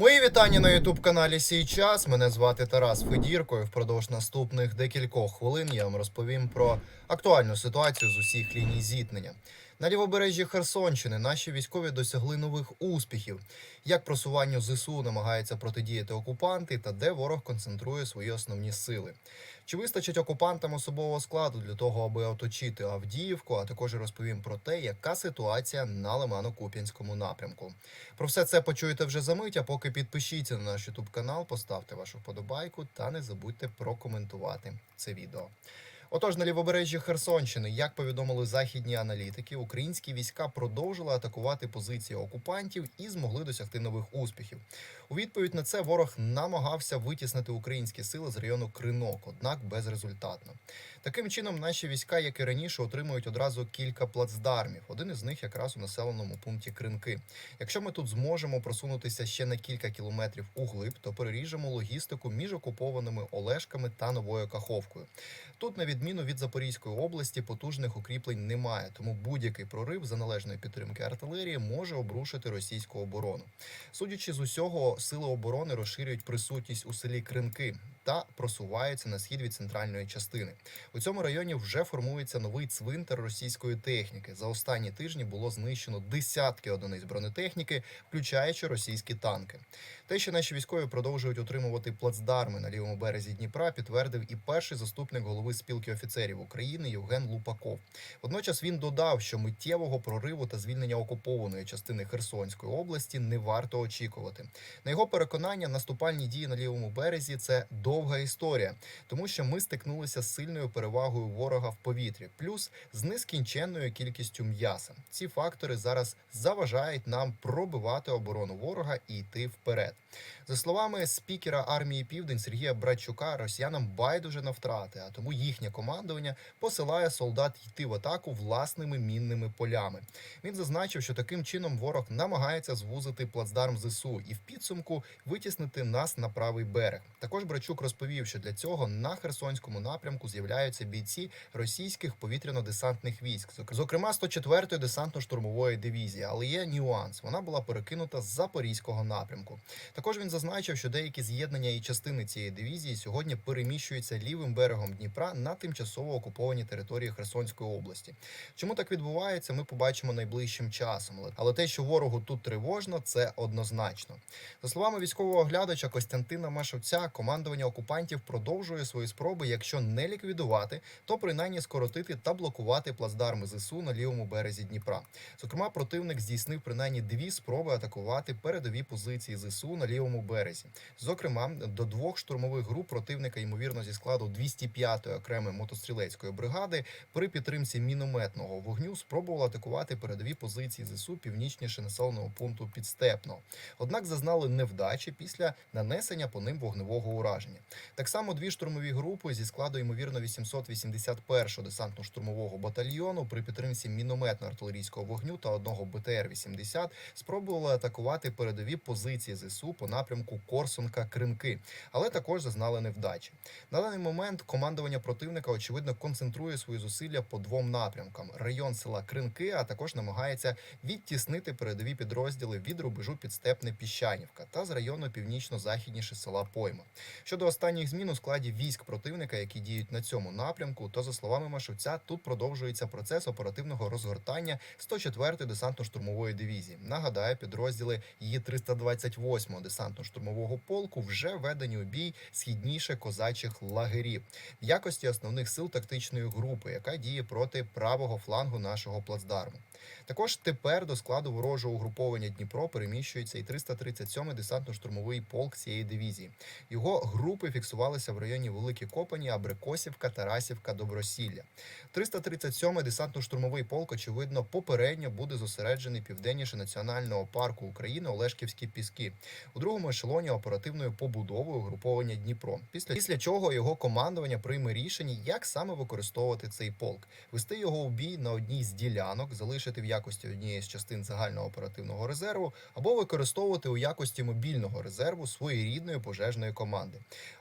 Мої вітання на youtube каналі Сій час. Мене звати Тарас Федірко. І впродовж наступних декількох хвилин я вам розповім про актуальну ситуацію з усіх ліній зіткнення. На лівобережжі Херсонщини наші військові досягли нових успіхів. Як просуванню ЗСУ намагаються протидіяти окупанти та де ворог концентрує свої основні сили. Чи вистачить окупантам особового складу для того, аби оточити Авдіївку? А також розповім про те, яка ситуація на Лимано-Куп'янському напрямку. Про все це почуєте вже за мить, а поки підпишіться на наш YouTube канал, поставте вашу вподобайку та не забудьте прокоментувати це відео. Отож, на лівобережжі Херсонщини, як повідомили західні аналітики, українські війська продовжили атакувати позиції окупантів і змогли досягти нових успіхів. У відповідь на це ворог намагався витіснити українські сили з району Кринок, однак безрезультатно. Таким чином, наші війська, як і раніше, отримують одразу кілька плацдармів. Один із них якраз у населеному пункті Кринки. Якщо ми тут зможемо просунутися ще на кілька кілометрів углиб, то переріжемо логістику між окупованими Олешками та Новою Каховкою. Тут, на відміну від Запорізької області, потужних укріплень немає, тому будь-який прорив за належної підтримки артилерії може обрушити російську оборону. Судячи з усього, сили оборони розширюють присутність у селі Кринки та просуваються на схід від центральної частини. У цьому районі вже формується новий цвинтар російської техніки. За останні тижні було знищено десятки одиниць бронетехніки, включаючи російські танки. Те, що наші військові продовжують отримувати плацдарми на лівому березі Дніпра, підтвердив і перший заступник голови спілки офіцерів України Євген Лупаков. Водночас він додав, що миттєвого прориву та звільнення окупованої частини Херсонської області не варто очікувати. На його переконання, наступальні дії на лівому березі це довга історія, тому що ми стикнулися з сильною перевагою ворога в повітрі, плюс з нескінченною кількістю м'яса. Ці фактори зараз заважають нам пробивати оборону ворога і йти вперед. За словами спікера армії Південь Сергія Братчука, росіянам байдуже на втрати, а тому їхнє командування посилає солдат йти в атаку власними мінними полями. Він зазначив, що таким чином ворог намагається звузити плацдарм ЗСУ і в підсумку витіснити нас на правий берег. Також Брачук розповів, що для цього на Херсонському напрямку з'являються бійці російських повітряно-десантних військ, зокрема 104-ї десантно-штурмової дивізії. Але є нюанс: вона була перекинута з запорізького напрямку. Також він зазначив, що деякі з'єднання і частини цієї дивізії сьогодні переміщуються лівим берегом Дніпра на тимчасово окуповані території Херсонської області. Чому так відбувається, ми побачимо найближчим часом. Але- те, що ворогу тут тривожно, це однозначно. За словами військового оглядача Костянтина Машовця, командування окупантів продовжує свої спроби, якщо не ліквідувати, то принаймні скоротити та блокувати плацдарми ЗСУ на лівому березі Дніпра. Зокрема, противник здійснив принаймні дві спроби атакувати передові позиції ЗСУ на лівому березі. Зокрема, до двох штурмових груп противника, ймовірно, зі складу 205-ї окремої мотострілецької бригади при підтримці мінометного вогню спробували атакувати передові позиції ЗСУ північніше населеного пункту Підстепно. Однак зазнали невдачі після нанесення по ним вогневого ураження. Так само дві штурмові групи зі складу ймовірно 881-го десантно-штурмового батальйону при підтримці мінометно-артилерійського вогню та одного БТР-80 спробували атакувати передові позиції ЗСУ по напрямку Корсунка-Кринки, але також зазнали невдачі. На даний момент командування противника очевидно концентрує свої зусилля по двом напрямкам: район села Кринки, а також намагається відтіснити передові підрозділи від рубежу підстепне Піщанівка та з району північно-західніше села Пойма. Щодо останніх змін у складі військ противника, які діють на цьому напрямку, то за словами Машовця, тут продовжується процес оперативного розгортання 104-ї десантно-штурмової дивізії. Нагадаю, підрозділи її 328-го десантно-штурмового полку вже введені у бій східніше козачих лагерів в якості основних сил тактичної групи, яка діє проти правого флангу нашого плацдарму. Також тепер до складу ворожого угруповання Дніпро переміщується і 337-й десантно-штурмовий полк цієї дивізії. Його групи фіксувалися в районі Великі Копані, Абрикосівка, Тарасівка, Добросілля. 337-й десантно-штурмовий полк, очевидно, попередньо буде зосереджений південніше національного парку України Олешківські піски у другому ешелоні оперативною побудовою угруповання Дніпро. Після після чого його командування прийме рішення, як саме використовувати цей полк, вести його у бій на одній з ділянок, залишити в якості однієї з частин загального оперативного резерву, або використовувати у якості мобільного резерву своєрідної пожежної команди.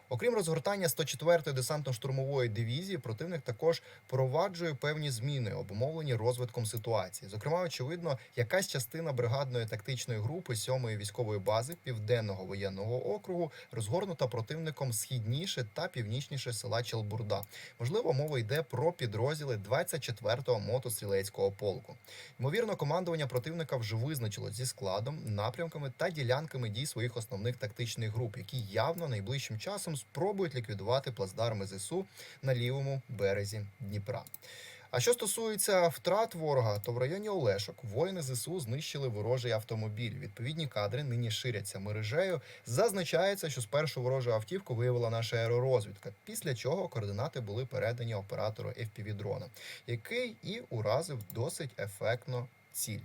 Окрім розгортання 104-ї десантно-штурмової дивізії, противник також проваджує певні зміни, обумовлені розвитком ситуації. Зокрема, очевидно, якась частина бригадної тактичної групи 7-ї військової бази Південного воєнного округу розгорнута противником східніше та північніше села Челбурда. Можливо, мова йде про підрозділи 24-го мотострілецького полку. Ймовірно, командування противника вже визначило зі складом, напрямками та ділянками дій своїх основних тактичних груп, які явно найближчим часом спробують ліквідувати плацдарми ЗСУ на лівому березі Дніпра. А що стосується втрат ворога, то в районі Олешок воїни ЗСУ знищили ворожий автомобіль. Відповідні кадри нині ширяться мережею. Зазначається, що спершу ворожу автівку виявила наша аеророзвідка, після чого координати були передані оператору fpv дрона, який і уразив досить ефектно ціль.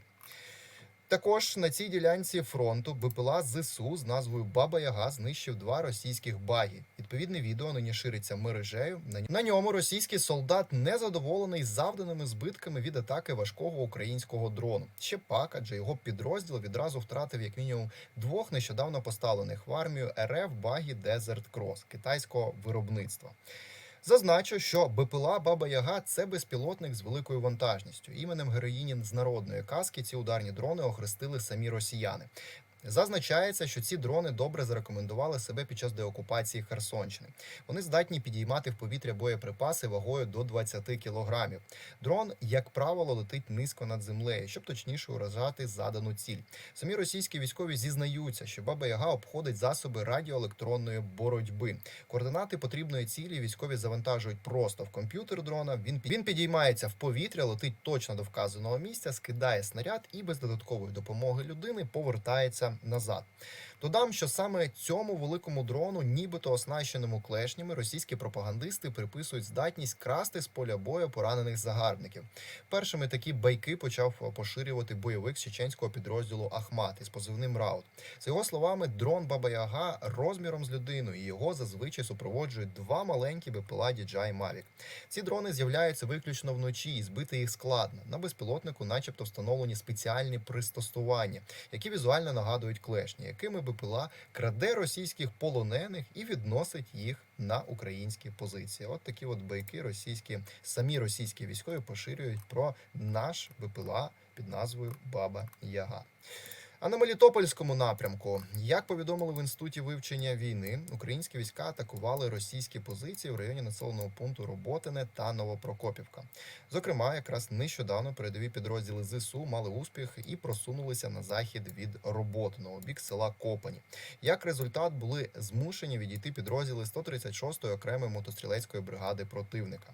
Також на цій ділянці фронту БПЛА ЗСУ з назвою Баба Яга знищив два російських багі. Відповідне відео нині шириться мережею. На ньому російський солдат незадоволений завданими збитками від атаки важкого українського дрону. Ще пак, адже його підрозділ відразу втратив як мінімум двох нещодавно поставлених в армію РФ багі Desert Cross китайського виробництва. Зазначу, що БПЛА Баба Яга це безпілотник з великою вантажністю. Іменем героїні з народної казки ці ударні дрони охрестили самі росіяни. Зазначається, що ці дрони добре зарекомендували себе під час деокупації Херсонщини. Вони здатні підіймати в повітря боєприпаси вагою до 20 кілограмів. Дрон, як правило, летить низько над землею, щоб точніше уражати задану ціль. Самі російські військові зізнаються, що Баба Яга обходить засоби радіоелектронної боротьби. Координати потрібної цілі військові завантажують просто в комп'ютер дрона. Він він підіймається в повітря, летить точно до вказаного місця, скидає снаряд і без додаткової допомоги людини повертається назад. Додам, що саме цьому великому дрону, нібито оснащеному клешнями, російські пропагандисти приписують здатність красти з поля бою поранених загарбників. Першими такі байки почав поширювати бойовик з чеченського підрозділу Ахмат із позивним Раут. За його словами, дрон Баба Яга розміром з людину, і його зазвичай супроводжують два маленькі БПЛА DJI Mavic. Ці дрони з'являються виключно вночі, і збити їх складно. На безпілотнику, начебто, встановлені спеціальні пристосування, які візуально нагадують клешні, якими БПЛА краде російських полонених і відносить їх на українські позиції. От такі от байки російські, самі російські військові поширюють про наш БПЛА під назвою Баба Яга. А на Мелітопольському напрямку, як повідомили в інституті вивчення війни, українські війська атакували російські позиції в районі населеного пункту Роботине та Новопрокопівка. Зокрема, якраз нещодавно передові підрозділи ЗСУ мали успіх і просунулися на захід від Роботиного, бік села Копані. Як результат, були змушені відійти підрозділи 136-ї окремої мотострілецької бригади противника.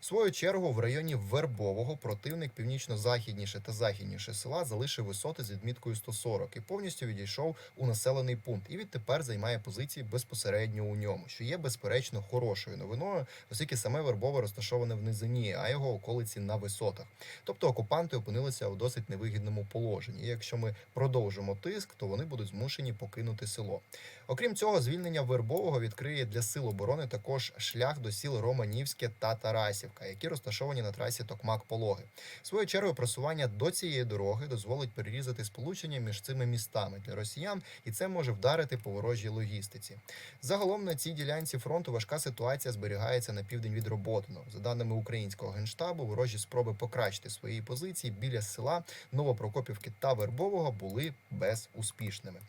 В свою чергу, в районі Вербового противник північно-західніше та західніше села залишив висоти з відміткою 140 і повністю відійшов у населений пункт. І відтепер займає позиції безпосередньо у ньому, що є безперечно хорошою новиною, оскільки саме Вербове розташоване в низині, а його околиці на висотах. Тобто окупанти опинилися у досить невигідному положенні. І якщо ми продовжимо тиск, то вони будуть змушені покинути село. Окрім цього, звільнення Вербового відкриє для сил оборони також шлях до сіл Романівське та Тарасівка, які розташовані на трасі Токмак-Пологи. Своєю чергою просування до цієї дороги дозволить перерізати сполучення між цими містами для росіян, і це може вдарити по ворожій логістиці. Загалом на цій ділянці фронту важка ситуація зберігається на південь від Роботиного. За даними українського генштабу, ворожі спроби покращити свої позиції біля села Новопрокопівки та Вербового були безуспішними.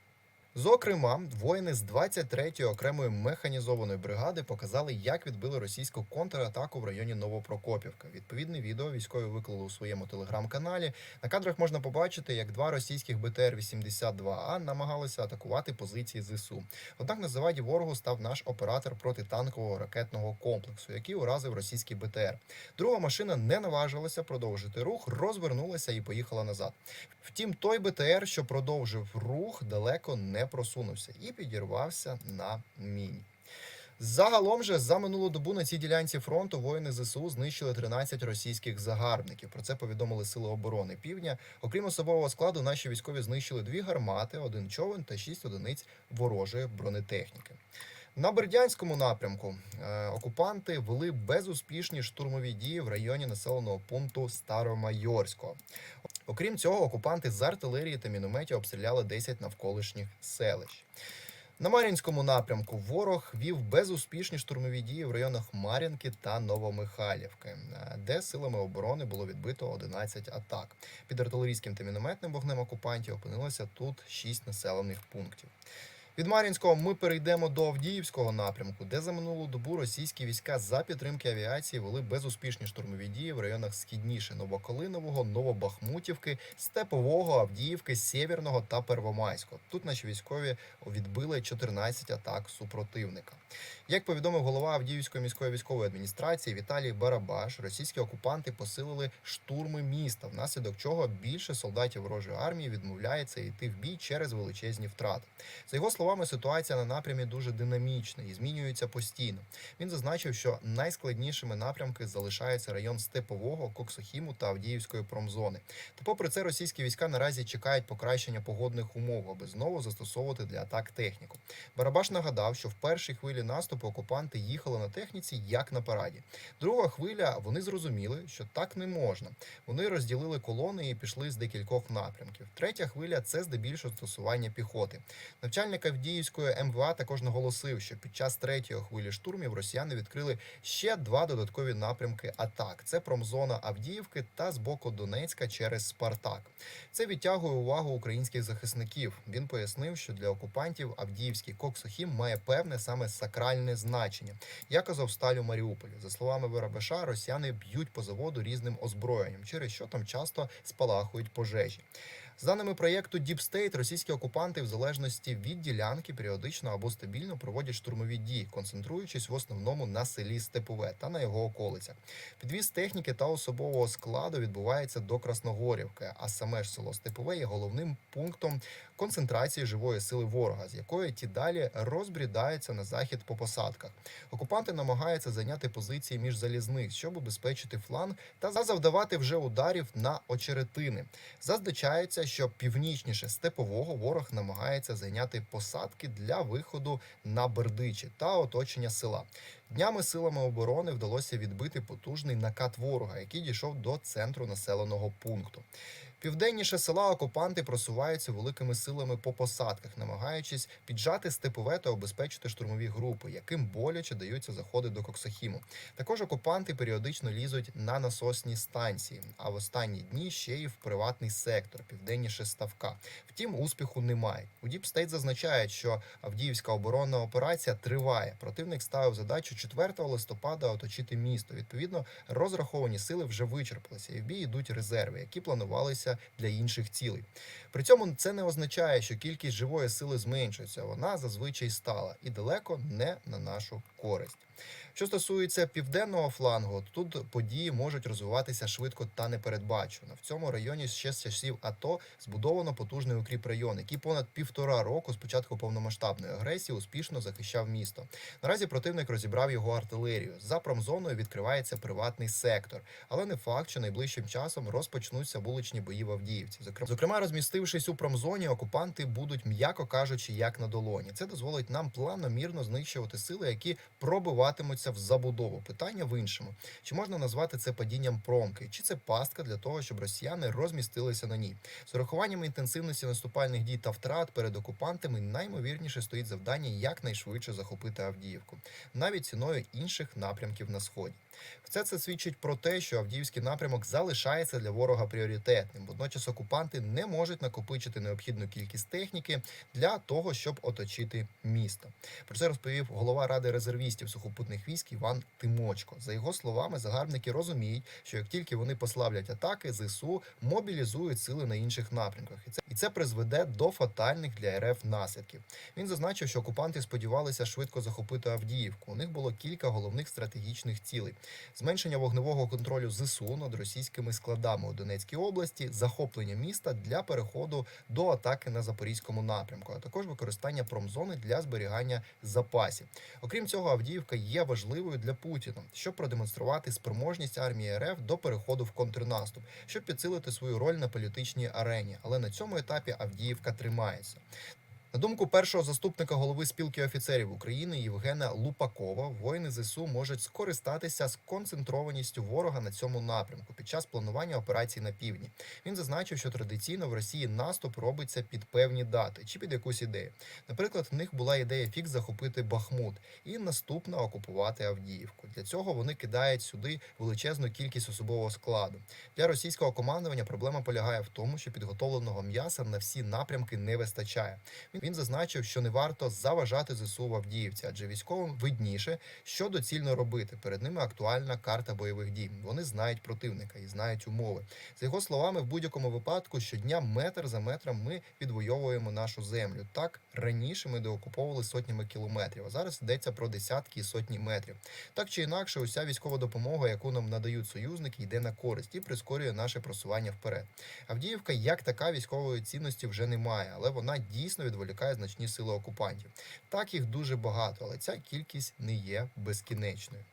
Зокрема, воїни з 23-ї окремої механізованої бригади показали, як відбили російську контратаку в районі Новопрокопівка. Відповідне відео військові виклали у своєму телеграм-каналі. На кадрах можна побачити, як два російських БТР-82А намагалися атакувати позиції ЗСУ. Однак на заваді ворогу став наш оператор протитанкового ракетного комплексу, який уразив російський БТР. Друга машина не наважилася продовжити рух, розвернулася і поїхала назад. Втім, той БТР, що продовжив рух, далеко не просунувся і підірвався на міні. Загалом же за минулу добу на цій ділянці фронту воїни ЗСУ знищили 13 російських загарбників. Про це повідомили Сили оборони Півдня. Окрім особового складу, наші військові знищили дві гармати, один човен та шість одиниць ворожої бронетехніки. На Бердянському напрямку е, окупанти вели безуспішні штурмові дії в районі населеного пункту Старомайорського. Окрім цього, окупанти з артилерії та мінометів обстріляли 10 навколишніх селищ. На Мар'їнському напрямку ворог вів безуспішні штурмові дії в районах Мар'їнки та Новомихайлівки, е, де силами оборони було відбито 11 атак. Під артилерійським та мінометним вогнем окупантів опинилося тут 6 населених пунктів. Від Мар'їнського ми перейдемо до Авдіївського напрямку, де за минулу добу російські війська за підтримки авіації вели безуспішні штурмові дії в районах східніше Новокалинового, Новобахмутівки, Степового, Авдіївки, Сєвєрного та Первомайського. Тут наші військові відбили 14 атак супротивника. Як повідомив голова Авдіївської міської військової адміністрації Віталій Барабаш, російські окупанти посилили штурми міста, внаслідок чого більше солдатів ворожої армії відмовляється йти в бій через величезні втрати. За його словами, ситуація на напрямі дуже динамічна і змінюється постійно. Він зазначив, що найскладнішими напрямки залишаються район Степового, Коксохіму та Авдіївської промзони. Та попри це, російські війська наразі чекають покращення погодних умов, аби знову застосовувати для атак техніку. Барабаш нагадав, що в першій хвилі наступу окупанти їхали на техніці як на параді. Друга хвиля вони зрозуміли, що так не можна. Вони розділили колони і пішли з декількох напрямків. Третя хвиля це здебільшого застосування піхоти. Начальник Авдіївської МВА також наголосив, що під час третьої хвилі штурмів росіяни відкрили ще два додаткові напрямки атак: це промзона Авдіївки та з боку Донецька через Спартак. Це відтягує увагу українських захисників. Він пояснив, що для окупантів Авдіївський Коксохім має певне саме сакральне значення, як Азовсталь у Маріуполі. За словами Барабаша, росіяни б'ють по заводу різним озброєнням, через що там часто спалахують пожежі. За даними проєкту Deep State, російські окупанти в залежності від ділянки періодично або стабільно проводять штурмові дії, концентруючись в основному на селі Степове та на його околицях. Підвіз техніки та особового складу відбувається до Красногорівки, а саме ж село Степове є головним пунктом концентрації живої сили ворога, з якої ті далі розбрідаються на захід по посадках. Окупанти намагаються зайняти позиції між залізниць, щоб убезпечити фланг та завдавати вже ударів на очеретини. Що північніше степового ворог намагається зайняти посадки для виходу на Бердичі та оточення села. Днями силами оборони вдалося відбити потужний накат ворога, який дійшов до центру населеного пункту. Південніше села окупанти просуваються великими силами по посадках, намагаючись піджати степове та обезпечити штурмові групи, яким боляче даються заходи до Коксахіму. Також окупанти періодично лізуть на насосні станції, а в останні дні ще й в приватний сектор, південніше ставка. Втім, успіху немає. У Діпстейт зазначають, що Авдіївська оборонна операція триває. Противник ставив задачу 4 листопада оточити місто. Відповідно, розраховані сили вже вичерпалися, і в бій йдуть резерви, які планувалися для інших цілей. При цьому це не означає, що кількість живої сили зменшується. Вона зазвичай стала і далеко не на нашу користь. Що стосується південного флангу, тут події можуть розвиватися швидко та непередбачено. В цьому районі ще з часів АТО збудовано потужний укріп район, який понад півтора року з початку повномасштабної агресії успішно захищав місто. Наразі противник розібрав його артилерію. За промзоною відкривається приватний сектор, але не факт, що найближчим часом розпочнуться вуличні бої в Авдіївці. Зокрема, розмістившись у промзоні, окупанти будуть, м'яко кажучи, як на долоні. Це дозволить нам планомірно знищувати сили, які пробиватимуться в забудову. Питання в іншому: чи можна назвати це падінням промки, чи це пастка для того, щоб росіяни розмістилися на ній? З урахуванням інтенсивності наступальних дій та втрат перед окупантами наймовірніше стоїть завдання якнайшвидше захопити Авдіївку, навіть ціною інших напрямків на сході. Все це свідчить про те, що Авдіївський напрямок залишається для ворога пріоритетним. Водночас окупанти не можуть накопичити необхідну кількість техніки для того, щоб оточити місто. Про це розповів голова ради резервістів сухопутних військ Іван Тимочко. За його словами, загарбники розуміють, що як тільки вони послаблять атаки, зсу мобілізують сили на інших напрямках, і це і це призведе до фатальних для РФ наслідків. Він зазначив, що окупанти сподівалися швидко захопити Авдіївку. У них було кілька головних стратегічних цілей: зменшення вогневого контролю ЗСУ над російськими складами у Донецькій області, захоплення міста для переходу до атаки на запорізькому напрямку, а також використання промзони для зберігання запасів. Окрім цього, Авдіївка є важливою для Путіна, щоб продемонструвати спроможність армії РФ до переходу в контрнаступ, щоб підсилити свою роль на політичній арені. Але на цьому етапі Авдіївка тримається. На думку першого заступника голови спілки офіцерів України Євгена Лупакова, воїни ЗСУ можуть скористатися сконцентрованістю ворога на цьому напрямку під час планування операцій на півдні. Він зазначив, що традиційно в Росії наступ робиться під певні дати чи під якусь ідею. Наприклад, в них була ідея фікс захопити Бахмут і наступно окупувати Авдіївку. Для цього вони кидають сюди величезну кількість особового складу. Для російського командування проблема полягає в тому, що підготовленого м'яса на всі напрямки не вистачає. Він- Він зазначив, що не варто заважати ЗСУ в Авдіївці, адже військовим видніше, що доцільно робити. Перед ними актуальна карта бойових дій. Вони знають противника і знають умови. За його словами, в будь-якому випадку щодня метр за метром ми відвоюємо нашу землю. Так раніше ми деокуповували сотнями кілометрів, а зараз йдеться про десятки і сотні метрів. Так чи інакше, уся військова допомога, яку нам надають союзники, йде на користь і прискорює наше просування вперед. Авдіївка як така військової цінності вже не має, але вона дійсно відволікає значні сили окупантів. Так їх дуже багато, але ця кількість не є безкінечною.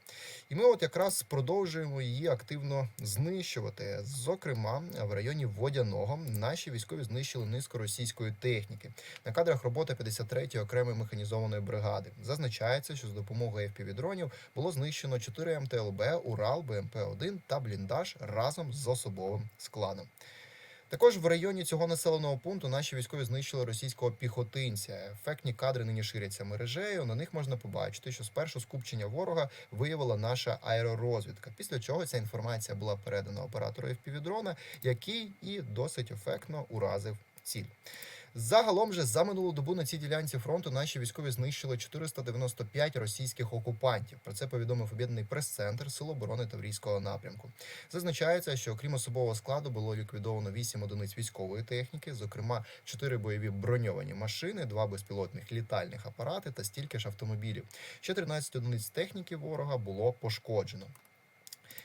І ми от якраз продовжуємо її активно знищувати. Зокрема, в районі Водяного наші військові знищили низку російської техніки. На кадрах роботи 53-ї окремої механізованої бригади зазначається, що з допомогою FPV-дронів було знищено 4 МТЛБ, Урал, БМП-1 та бліндаж разом з особовим складом. Також в районі цього населеного пункту наші військові знищили російського піхотинця. Ефектні кадри нині ширяться мережею. На них можна побачити, що спершу скупчення ворога виявила наша аеророзвідка. Після чого ця інформація була передана оператору FPV-дрона, який і досить ефектно уразив ціль. Загалом же за минулу добу на цій ділянці фронту наші військові знищили 495 російських окупантів. Про це повідомив об'єднаний прес-центр Сил оборони Таврійського напрямку. Зазначається, що окрім особового складу було ліквідовано 8 одиниць військової техніки, зокрема 4 бойові броньовані машини, 2 безпілотних літальних апарати та стільки ж автомобілів. Ще 13 одиниць техніки ворога було пошкоджено.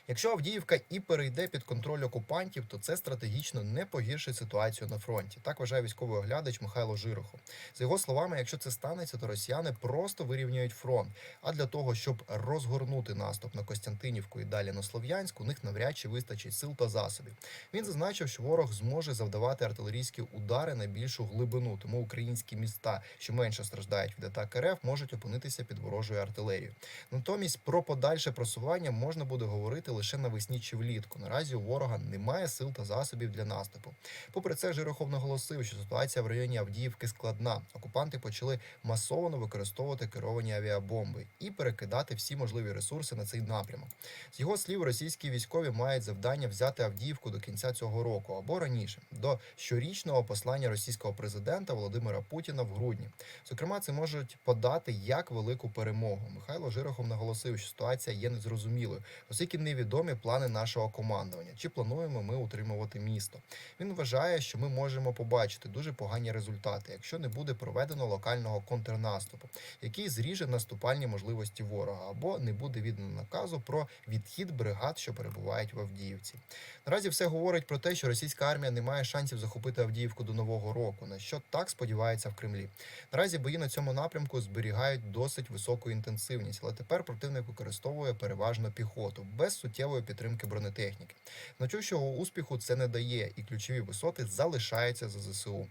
Якщо Авдіївка і перейде під контроль окупантів, то це стратегічно не погіршить ситуацію на фронті. Так вважає військовий оглядач Михайло Жирохов. За його словами, якщо це станеться, то росіяни просто вирівнюють фронт. А для того, щоб розгорнути наступ на Костянтинівку і далі на Слов'янськ, у них навряд чи вистачить сил та засобів. Він зазначив, що ворог зможе завдавати артилерійські удари на більшу глибину, тому українські міста, що менше страждають від атак РФ, можуть опинитися під ворожою артилерією. Натомість про подальше просування можна буде говорити лише навесні чи влітку. Наразі у ворога немає сил та засобів для наступу. Попри це, Жирохов наголосив, що ситуація в районі Авдіївки складна. Окупанти почали масово використовувати керовані авіабомби і перекидати всі можливі ресурси на цей напрямок. З його слів, російські військові мають завдання взяти Авдіївку до кінця цього року або раніше, до щорічного послання російського президента Володимира Путіна в грудні. Зокрема, це можуть подати як велику перемогу. Михайло Жирохов наголосив, що ситуація є незрозумілою, оскільки невідомі плани нашого командування. Чи плануємо ми утримувати місто? Він вважає, що ми можемо побачити дуже погані результати, якщо не буде проведено локального контрнаступу, який зріже наступальні можливості ворога, або не буде віддано наказу про відхід бригад, що перебувають в Авдіївці. Наразі все говорить про те, що російська армія не має шансів захопити Авдіївку до нового року, на що так сподівається в Кремлі. Наразі бої на цьому напрямку зберігають досить високу інтенсивність, але тепер противник використовує переважно піхоту без суттєвої підтримки бронетехніки. Значущого успіху це не дає, і ключові висоти залишаються за ЗСУ.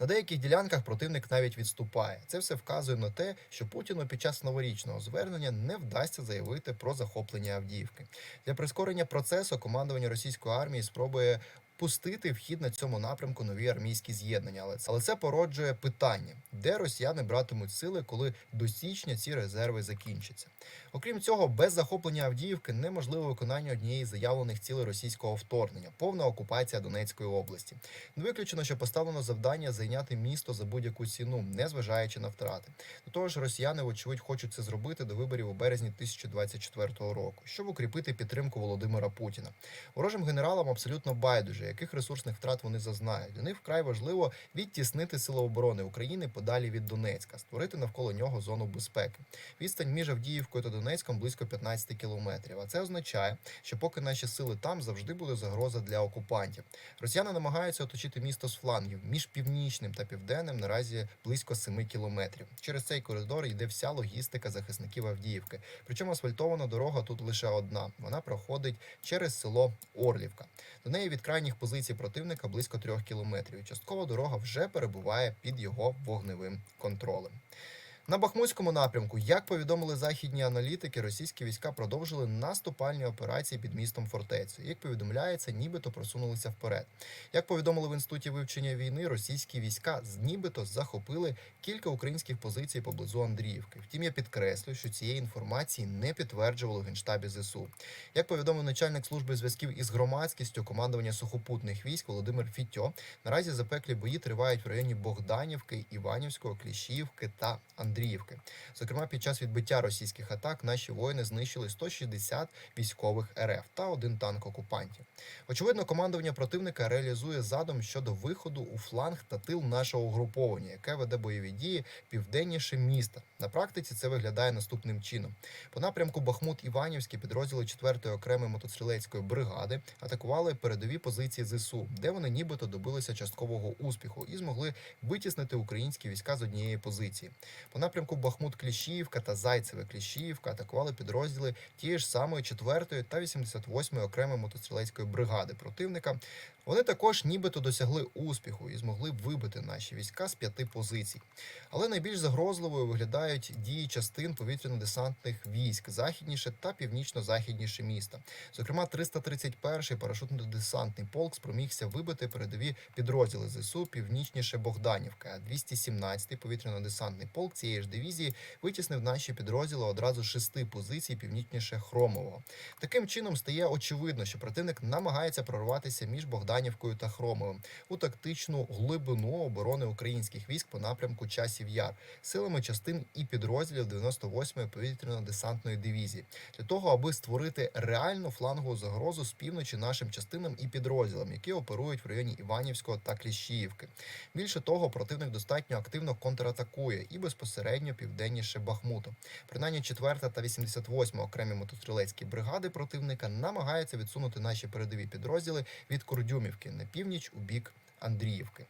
На деяких ділянках противник навіть відступає. Це все вказує на те, що Путіну під час новорічного звернення не вдасться заявити про захоплення Авдіївки. Для прискорення процесу командування російської армії спробує пустити в хід на цьому напрямку нові армійські з'єднання. Але це, але це породжує питання, де росіяни братимуть сили, коли до січня ці резерви закінчаться. Окрім цього, без захоплення Авдіївки неможливо виконання однієї з заявлених цілей російського вторгнення повна окупація Донецької області. Не виключено, що поставлено завдання зайняти місто за будь-яку ціну, незважаючи на втрати. До того ж, росіяни, вочевидь, хочуть це зробити до виборів у березні 2024 року, щоб укріпити підтримку Володимира Путіна. Ворожим генералам абсолютно байдуже, яких ресурсних втрат вони зазнають. Для них вкрай важливо відтіснити сили оборони України подалі від Донецька, створити навколо нього зону безпеки. Відстань між Авдіївкою та Донецьком близько 15 кілометрів. А це означає, що поки наші сили там завжди буде загроза для окупантів. Росіяни намагаються оточити місто з флангів між північним та південним наразі близько 7 кілометрів. Через цей коридор йде вся логістика захисників Авдіївки. Причому асфальтована дорога тут лише одна. Вона проходить через село Орлівка. До неї від крайніх позицій противника близько трьох кілометрів. і Часткова дорога вже перебуває під його вогневим контролем. На Бахмутському напрямку, як повідомили західні аналітики, російські війська продовжили наступальні операції під містом Фортецю. Як повідомляється, нібито просунулися вперед. Як повідомили в інституті вивчення війни, російські війська нібито захопили кілька українських позицій поблизу Андріївки. Втім, я підкреслюю, що цієї інформації не підтверджували в генштабі ЗСУ. Як повідомив начальник служби зв'язків із громадськістю командування сухопутних військ Володимир Фітьо, наразі запеклі бої тривають в районі Богданівки, Іванівського, Кліщіївки та Андріївки. Зокрема, під час відбиття російських атак наші воїни знищили 160 військових РФ та один танк окупантів. Очевидно, командування противника реалізує задум щодо виходу у фланг та тил нашого угруповання, яке веде бойові дії південніше міста. На практиці це виглядає наступним чином: по напрямку Бахмут-Іванівські підрозділи 4-ї окремої мотострілецької бригади атакували передові позиції ЗСУ, де вони нібито добилися часткового успіху і змогли витіснити українські війська з однієї позиції. По напрямку Бахмут-Кліщіївка та Зайцеве-Кліщіївка атакували підрозділи тієї ж самої 4-ї та 88-ї окремої мотострілецької бригади противника. Вони також нібито досягли успіху і змогли вибити наші війська з п'яти позицій. Але найбільш загрозливою виглядають дії частин повітряно-десантних військ західніше та північно-західніше міста. Зокрема, 331-й парашутно-десантний полк спромігся вибити передові підрозділи ЗСУ північніше Богданівка. А 217-й повітряно-десантний полк цієї ж дивізії витіснив наші підрозділи одразу з шести позицій північніше Хромового. Таким чином стає очевидно, що противник намагається прорватися між Богданівкою та Хромовим у тактичну глибину оборони українських військ по напрямку часів яр силами частин і підрозділів 98-ї повітряно-десантної дивізії для того, аби створити реальну флангову загрозу з півночі нашим частинам і підрозділам, які оперують в районі Іванівського та Кліщіївки. Більше того, противник достатньо активно контратакує і безпосередньо південніше Бахмуту. Принаймні 4 та 88 окремі мотострілецькі бригади противника намагаються відсунути наші передові підрозділи від Курдюмівки на північ у бік Андріївки.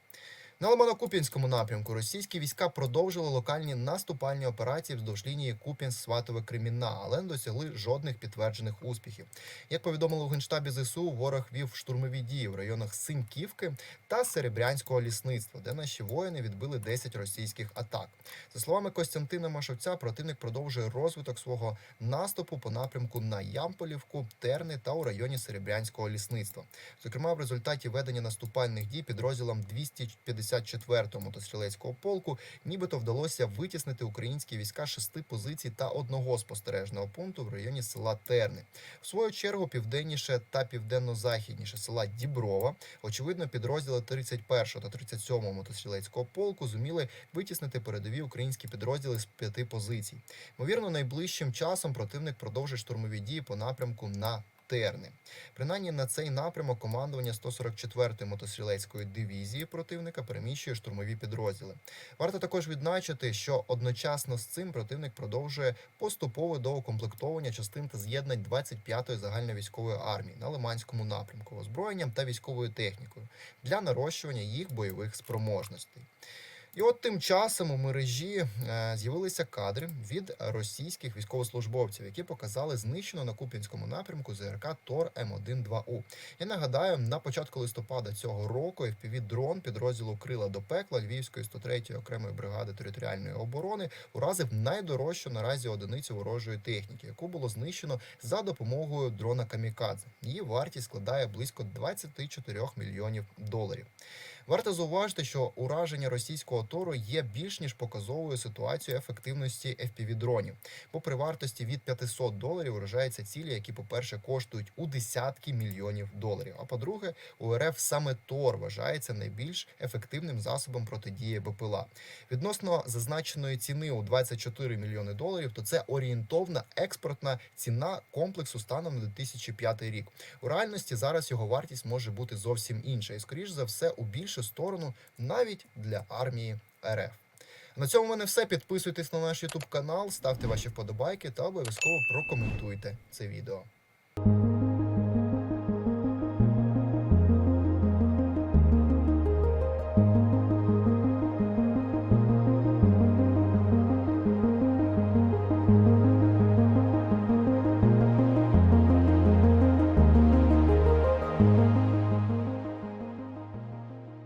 На Лиманокупінському напрямку російські війська продовжили локальні наступальні операції вздовж лінії купянськ сватове кремінна але не досягли жодних підтверджених успіхів. Як повідомили у генштабі ЗСУ, ворог вів штурмові дії в районах Синьківки та Серебрянського лісництва, де наші воїни відбили 10 російських атак. За словами Костянтина Машовця, противник продовжує розвиток свого наступу по напрямку на Ямполівку, Терни та у районі Серебрянського лісництва. Зокрема, в результаті ведення наступальних дій підрозділом 250 64-му мотострілецького полку, нібито вдалося витіснити українські війська шести позицій та одного спостережного пункту в районі села Терни. В свою чергу південніше та південно-західніше села Діброва, очевидно, підрозділи 31 го та 37-го мотострілецького полку зуміли витіснити передові українські підрозділи з п'яти позицій. Ймовірно, найближчим часом противник продовжить штурмові дії по напрямку на Терни. Принаймні на цей напрямок командування 144-ї мотострілецької дивізії противника переміщує штурмові підрозділи. Варто також відзначити, що одночасно з цим противник продовжує поступове доукомплектовування частин та з'єднань 25-ї загальновійськової армії на Лиманському напрямку озброєнням та військовою технікою для нарощування їх бойових спроможностей. І от тим часом у мережі е, з'явилися кадри від російських військовослужбовців, які показали знищену на Куп'янському напрямку ЗРК Тор М1-2У. Я нагадаю, на початку листопада цього року fpv дрон підрозділу Крила до пекла Львівської 103-ї окремої бригади територіальної оборони уразив найдорожчу наразі одиницю ворожої техніки, яку було знищено за допомогою дрона Камікадзе. Її вартість складає близько 24 мільйонів доларів. Варто зауважити, що ураження російського тору є більш ніж показовою ситуацією ефективності fpv дронів бо при вартості від 500 доларів вражаються цілі, які, по-перше, коштують у десятки мільйонів доларів. А по-друге, у РФ саме Тор вважається найбільш ефективним засобом протидії БПЛА. Відносно зазначеної ціни у 24 мільйони доларів, то це орієнтовна експортна ціна комплексу станом на 2005 рік. У реальності зараз його вартість може бути зовсім інша, і скоріш за все у більшу сторону навіть для армії РФ. На цьому в мене все. Підписуйтесь на наш YouTube канал, ставте ваші вподобайки та обов'язково прокоментуйте це відео.